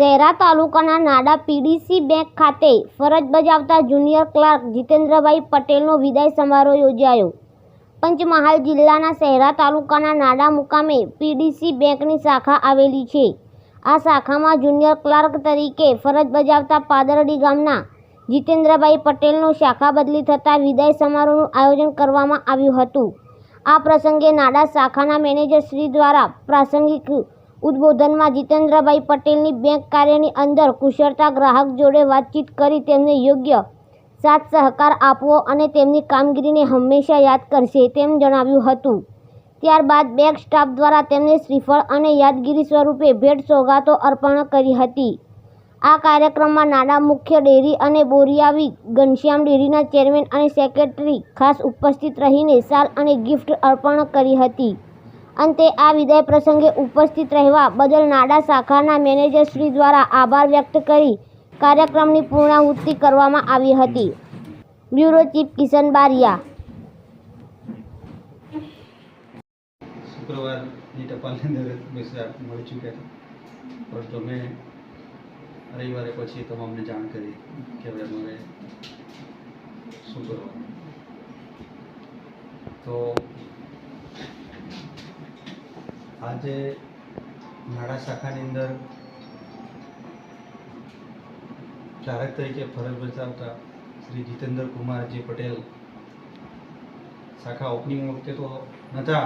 શહેરા તાલુકાના Nada PDC bank ખાતે ફરજ બજાવતા જુનિયર ક્લાર્ક જીતેન્દ્રભાઈ પટેલનો વિદાય સમારોહ યોજાયો. પંચમહાલ જિલ્લાના શહેરા તાલુકાના નાડા મુકામે પીડીસી બેંકની શાખા આવેલી છે. આ શાખામાં જુનિયર ક્લાર્ક તરીકે ફરજ બજાવતા પાદરડી ગામના જીતેન્દ્રભાઈ પટેલનો શાખા બદલી થતાં વિદાય સમારોહનું આયોજન કરવામાં આવ્યું હતું. આ પ્રસંગે નાડા શાખાના મેનેજર શ્રી દ્વારા પ્રાસંગિક ઉદ્બોધનમાં જીતેન્દ્રભાઈ પટેલની બેંક કાર્યની અંદર કુશળતા ગ્રાહક જોડે વાતચીત કરી તેમને યોગ્ય સાથ સહકાર આપવો અને તેમની કામગીરીને હંમેશા યાદ કરશે તેમ જણાવ્યું હતું. ત્યારબાદ બેંક સ્ટાફ દ્વારા તેમને શ્રીફળ અને યાદગીરી સ્વરૂપે ભેટ સોગાતો અર્પણ કરી હતી. આ કાર્યક્રમમાં નાના મુખ્ય ડેરી અને બોરિયાવી ઘનશ્યામ ડેરીના ચેરમેન અને સેક્રેટરી ખાસ ઉપસ્થિત રહીને સાલ અને ગિફ્ટ અર્પણ કરી હતી. અંતે આ વિદાય પ્રસંગે ઉપસ્થિત રહેવા બદલ નાડા શાખાના મેનેજર શ્રી દ્વારા આભાર વ્યક્ત કરી કાર્યક્રમની પૂર્ણાહુતિ કરવામાં આવી હતી. Bureau chief Kishan Baria. શુક્રવારની ટપાલની અંદર પૈસા મળી ચૂક્યા હતા પણ તો મેં રવિવારે પછી તમામને જાણ કરી કે હવે મારે શું કરવાનું. તો આજે નાડા શાખાની અંદર ચારક તરીકે ફરજ બજાવતા શ્રી જીતેન્દ્ર કુમારજી પટેલ શાખા ઓપનિંગ વખતે તો નહોતા